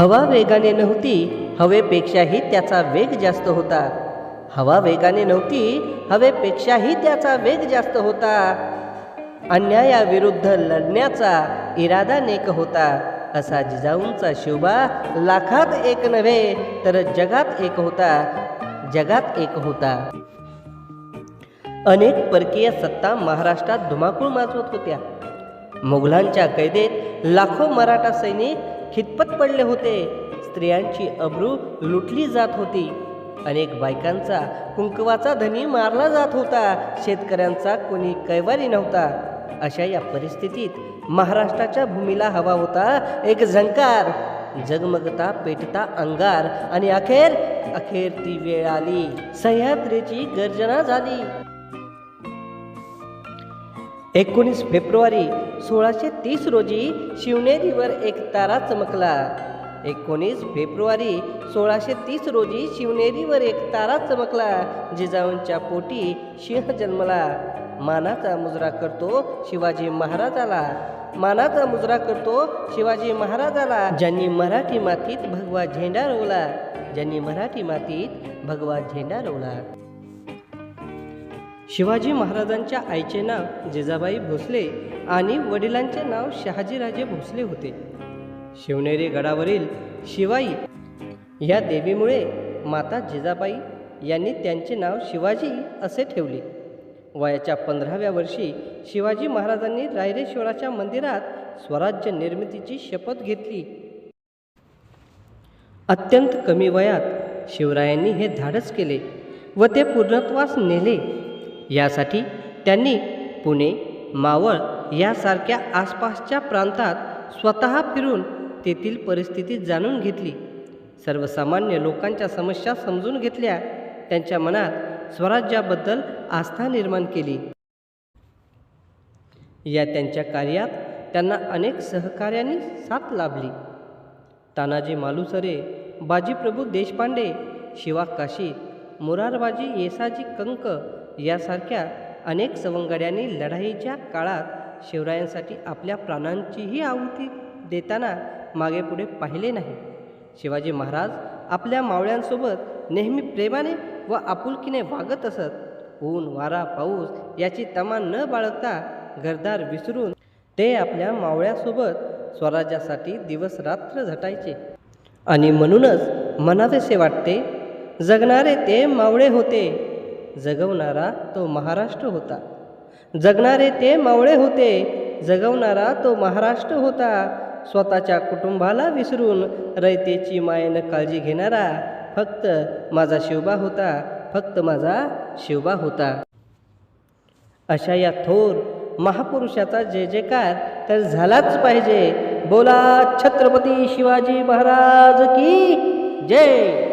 हवा वेगाने नव्हती हवेपेक्षाही त्याचा वेग जास्त होता. हवा वेगाने नव्हती हवेपेक्षाही त्याचा वेग जास्त होता. अन्यायाविरुद्ध लढण्याचा इरादा नेक होता. असा जिजाऊंचा शिवबा लाखात एक नव्हे तर जगात एक होता. जगात एक होता. अनेक परकीय सत्ता महाराष्ट्रात धुमाकूळ माजवत होत्या. मुघलांच्या कैदेत लाखो मराठा सैनिक खितपत पडले होते. स्त्रियांची अब्रू लुटली जात होती. अनेक बायकांचा कुंकवाचा धनी मारला जात होता. शेतकऱ्यांचा कोणी कैवारी नव्हता. अशा या परिस्थितीत महाराष्ट्राच्या भूमीला हवा होता एक झंकार. जगमगता पेटता अंगार आणि अखेर अखेर ती वेळ आली. सह्याद्रीची गर्जना झाली. एकोणीस फेब्रुवारी सोळाशे तीस रोजी शिवनेरीवर एक तारा चमकला. एकोणीस फेब्रुवारी सोळाशे तीस रोजी शिवनेरीवर एक तारा चमकला जिजाऊंच्या पोटी सिंह जन्मला. मानाचा मुजरा करतो शिवाजी महाराजाला. मानाचा मुजरा करतो शिवाजी महाराजाला ज्यांनी मराठी मातीत भगवा झेंडा रोवला. ज्यांनी मराठी मातीत भगवा झेंडा रोवला. शिवाजी महाराजांच्या आईचे नाव जिजाबाई भोसले आणि वडिलांचे नाव शहाजीराजे भोसले होते. शिवनेरी गडावरील शिवाई या देवीमुळे माता जिजाबाई यांनी त्यांचे नाव शिवाजी असे ठेवले. वयाच्या पंधराव्या वर्षी शिवाजी महाराजांनी रायरेश्वराच्या मंदिरात स्वराज्य निर्मितीची शपथ घेतली. अत्यंत कमी वयात शिवरायांनी हे धाडस केले व ते पूर्णत्वास नेले. यासाठी त्यांनी पुणे मावळ यासारख्या आसपासच्या प्रांतात स्वतः फिरून तेथील परिस्थिती जाणून घेतली. सर्वसामान्य लोकांच्या समस्या समजून घेतल्या. त्यांच्या मनात स्वराज्याबद्दल आस्था निर्माण केली. या त्यांच्या कार्यात त्यांना अनेक सहकार्यांनी साथ लाभली. तानाजी मालुसरे बाजीप्रभू देशपांडे शिवा काशी मुरारबाजी येसाजी कंक यासारख्या अनेक सवंगड्यांनी लढाईच्या काळात शिवरायांसाठी आपल्या प्राणांचीही आहुती देताना मागेपुढे पाहिले नाही. शिवाजी महाराज आपल्या मावळ्यांसोबत नेहमी प्रेमाने व आपुलकीने वागत असत. ऊन वारा पाऊस याची तमा न बाळगता घरदार विसरून ते आपल्या मावळ्यासोबत स्वराज्यासाठी दिवस रात्र झटायचे. आणि म्हणूनच मनावेसे वाटते जगणारे ते मावळे होते. जगवणारा तो महाराष्ट्र होता. जगणारे ते मावळे होते जगवणारा तो महाराष्ट्र होता. स्वतःच्या कुटुंबाला विसरून रयतेची मायेनं काळजी घेणारा फक्त माझा शिवबा होता फक्त माझा शिवबा होता. अशा या थोर महापुरुषाचा जय जयकार तर झालाच पाहिजे. बोला छत्रपती शिवाजी महाराज की जय!